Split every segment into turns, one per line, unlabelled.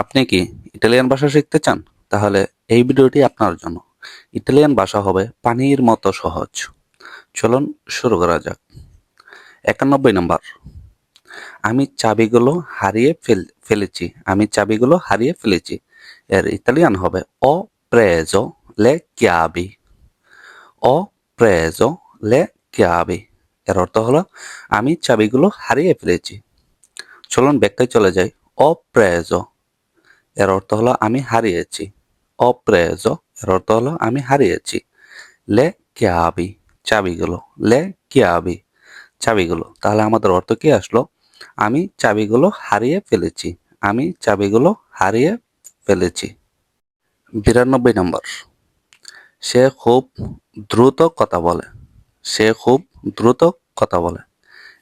আপনি কি ইটালিয়ান ভাষা শিখতে চান? তাহলে এই ভিডিওটি আপনার জন্য। ইটালিয়ান ভাষা হবে পানির মতো সহজ। চলুন শুরু করা যাক। একানব্বই নম্বর। আমি চাবিগুলো হারিয়ে ফেল, ফেলেছি। আমি চাবিগুলো হারিয়ে ফেলেছি। এর ইতালিয়ান হবে ও প্রেজো লে chiavi ও প্রেজো লে chiavi এর অর্থ হলো, আমি চাবিগুলো হারিয়ে ফেলেছি। চলুন ব্যাখ্যায় চলে যাই। প্রেজো এর অর্থ হলো আমি হারিয়েছি। ও প্রেজো এর অর্থ হলো আমি হারিয়েছি। লে chiavi চাবিগুলো। লে chiavi চাবিগুলো। তাহলে আমাদের অর্থ কি আসলো? আমি চাবিগুলো হারিয়ে ফেলেছি। আমি চাবিগুলো হারিয়ে ফেলেছি। বিরানব্বই নম্বর। সে খুব দ্রুত কথা বলে। সে খুব দ্রুত কথা বলে।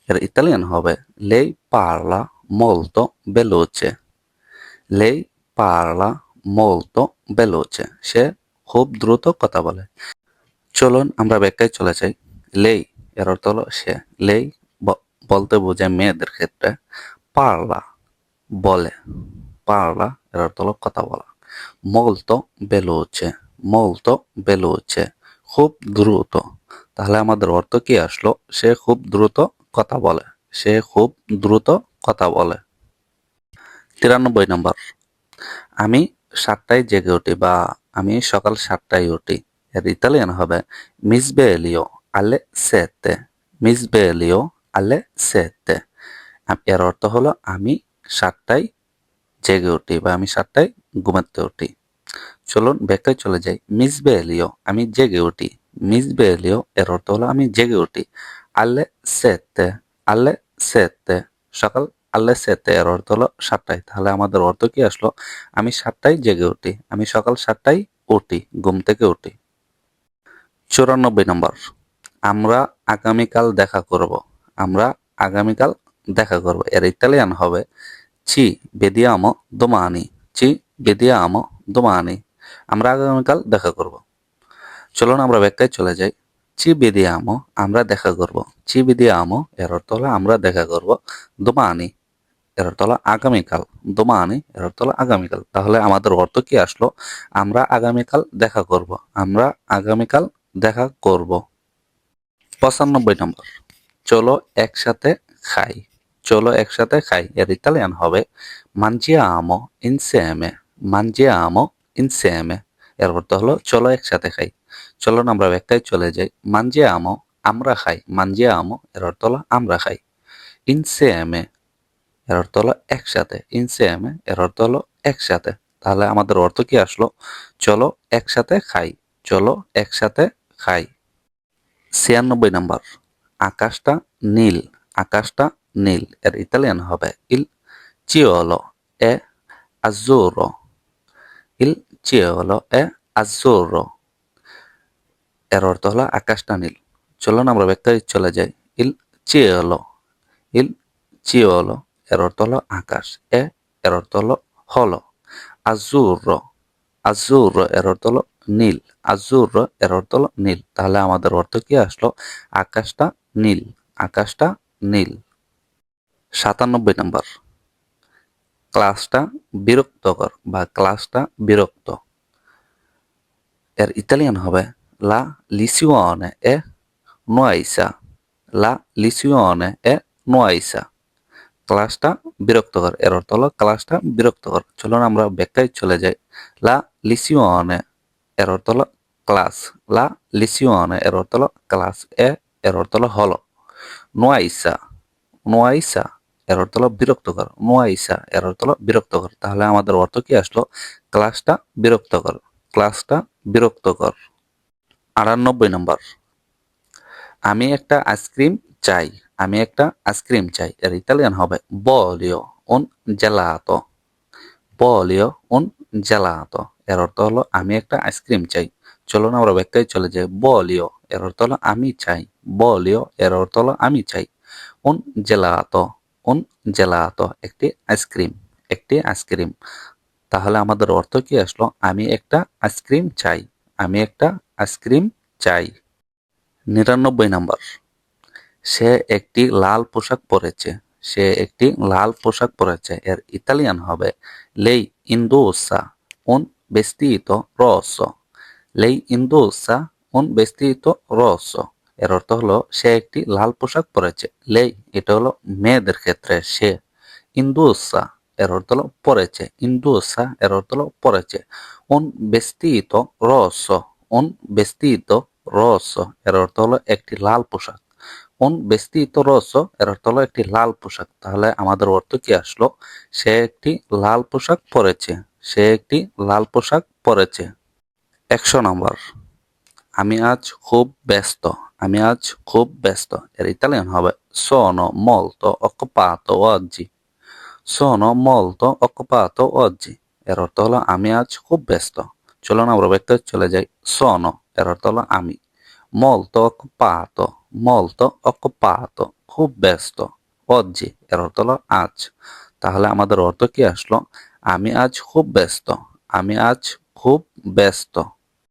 এর ইতালিয়ান হবে, লেই পারলা molto veloce. লেই পারলা molto veloce. সে খুব দ্রুত কথা বলে। চলুন, আমরা ব্যাখ্যায় চলে যাই। লেই এর অর্থ হলো সে। লেই বলতে বোঝায় মেয়েদের ক্ষেত্রে। পারলা বলে। পারলা এর অর্থ হলো কথা বলা। molto veloce molto veloce, খুব দ্রুত। তাহলে আমাদের অর্থ কি আসলো? সে খুব দ্রুত কথা বলে। সে খুব দ্রুত কথা বলে। তিরানব্বই নম্বর। আমি সাতটায় জেগে উঠি বা আমি সকাল সাতটায় উঠি। এর ইতালিয়ান হবে মিসবেলিও আলে সেতে মিসবেলিও আলে সেতে। এর অর্থ হলো, আমি সাতটায় জেগে উঠি বা আমি সাতটায় ঘুমাতে উঠি। চলুন ব্যাখ্যায় চলে যাই। মিস বে মিসবেলিও আমি জেগে উঠি। মিস বে মিসবেলিও এর অর্থ হলো, আমি জেগে উঠি। আলে সেতে আলে সেতে। সকাল আলে সেতে এর অর্থ হলো সাতটায়। তাহলে আমাদের অর্থ কি আসলো? আমি সাতটায় জেগে উঠি। আমি সকাল সাতটায় উঠি, ঘুম থেকে উঠি। চুরানব্বই নম্বর। আমরা আগামীকাল দেখা করব। আমরা আগামীকাল দেখা করব। এর ইতালিয়ান হবে, চি বেদিয়ামো দোমানি, চি বেদিয়ামো দোমানি। আমরা আগামীকাল দেখা করব। চলুন আমরা ব্যাখ্যায় চলে যাই। চি বেদিয়ামো আমরা দেখা করব। চি বেদিয়ামো এর অর্থ হলো, আমরা দেখা করব দোমানি। এর অর্থ হলো আগামীকাল দোমানি এর অর্থ হলো আগামীকাল। তাহলে আমাদের অর্থ কি আসলো? আমরা আগামীকাল দেখা করব। আমরা আগামীকাল দেখা করব। পঁচানব্বই নম্বর। চলো একসাথে খাই। চলো একসাথে খাই। এর ইতালিয়ান হবে, মানজিয়ামো ইনসেমে মানজিয়ামো ইনসেমে। এর অর্থ হলো, চলো একসাথে খাই। চলো আমরা ব্যাখ্যায় চলে যাই। মানজিয়ামো আমরা খাই। মানজিয়ামো এর অর্থ হলো, আমরা খাই। ইনসেমে এর অর্থ হলো একসাথে ইনসেমে এর অর্থ হলো একসাথে। তাহলে আমাদের অর্থ কি আসলো? চলো একসাথে খাই, চলো একসাথে খাই। ছিয়ানব্বই নম্বর, আকাশটা নীল আকাশটা নীল, এর ইতালিয়ান হবে ইল চিওলো এ আজুরো ইল চিওলো এ আজুরো এর অর্থ হলো আকাশটা নীল। চলুন আমরা ব্যাখ্যায় চলে যাই। ইল চিওলো ইল চিওলো এর অর্থ হলো আকাশ এ এর অর্থ হলো হলো আজুরো আজুর এর অর্থ হলো নীল আজুর এর অর্থ হলো নীল তাহলে আমাদের অর্থ কি আসলো আকাশটা নীল আকাশটা নীল সাতানব্বই নম্বর ক্লাসটা বিরক্তকর বা ক্লাসটা বিরক্ত। এর ইতালিয়ান হবে লা লিসিওনে এ নোয়াইসা লা লিসিওনে এ নোয়াইসা ক্লাসটা বিরক্তকর এর অর্থ হলো ক্লাসটা বিরক্তকর। চলুন আমরা ব্যাখ্যায় চলে যাই। লা লিসিওনে এর অর্থ হলো ক্লাস। লা লিসিওনে এর অর্থ হলো ক্লাস। এ এর অর্থ হলো হলো। নোয়াইসা নোয়াইসা এর অর্থ হলো বিরক্তকর। নোয়াইসা এর অর্থ হলো বিরক্তকর। তাহলে আমাদের অর্থ কি আসলো? ক্লাসটা বিরক্তকর। ক্লাসটা বিরক্তকর। আটানব্বই নম্বর। আমি একটা আইসক্রিম চাই। আমি একটা আইসক্রিম চাই। এর ইতালিয়ান হবে বলিও উন জেলাতো বলিও উন জেলাতো এর অর্থ হলো আমি একটা আইসক্রিম চাই। চলো না আমরা ব্যাখ্যায় চলে যাই। বলিও, এর অর্থ হলো আমি চাই। বলিও, এর অর্থ হলো আমি চাই। উন জেলাতো উন জেলাতো একটি আইসক্রিম একটি আইসক্রিম। তাহলে আমাদের অর্থ কি আসলো? আমি একটা আইসক্রিম চাই। আমি একটা আইসক্রিম চাই। নিরানব্বই নাম্বার। সে একটি লাল পোশাক পরেছে। সে একটি লাল পোশাক পরেছে। এর ইতালিয়ান হবে, লেই ইন্দোসা উন vestito rosso লেই ইন্দোসা উন vestito rosso এর অর্থ হলো, সে একটি লাল পোশাক পরেছে। লেই এটা হলো মেয়েদের ক্ষেত্রে সে। ইন্দোসা এর অর্থ হলো পরেছে। ইন্দোসা এর অর্থ হলো পরেছে। উন vestito rosso উন vestito rosso এর অর্থ হলো একটি লাল পোশাক। Un vestito rosso এর অর্থ একটি লাল পোশাক। তাহলে আমাদের অর্থ কি আসলো? সে একটি লাল পোশাক পরেছে। সে একটি লাল পোশাক পরেছে। একশো নম্বর। আমি আজ খুব ব্যস্ত। আমি আজ খুব ব্যস্ত। এর ইতালিয়ান হবে sono molto occupato oggi. Sono molto occupato oggi. এর অর্থ হলো আমি আজ খুব ব্যস্ত। চলুন আমরা ব্যক্তি চলে যাই। Sono এর অর্থ হলো আমি। Molto occupato molto occupato খুব ব্যস্ত oggi এর অর্থ হলো আজ তাহলে আমাদের অর্থ কি আসলো আমি আজ খুব ব্যস্ত আমি আজ খুব ব্যস্ত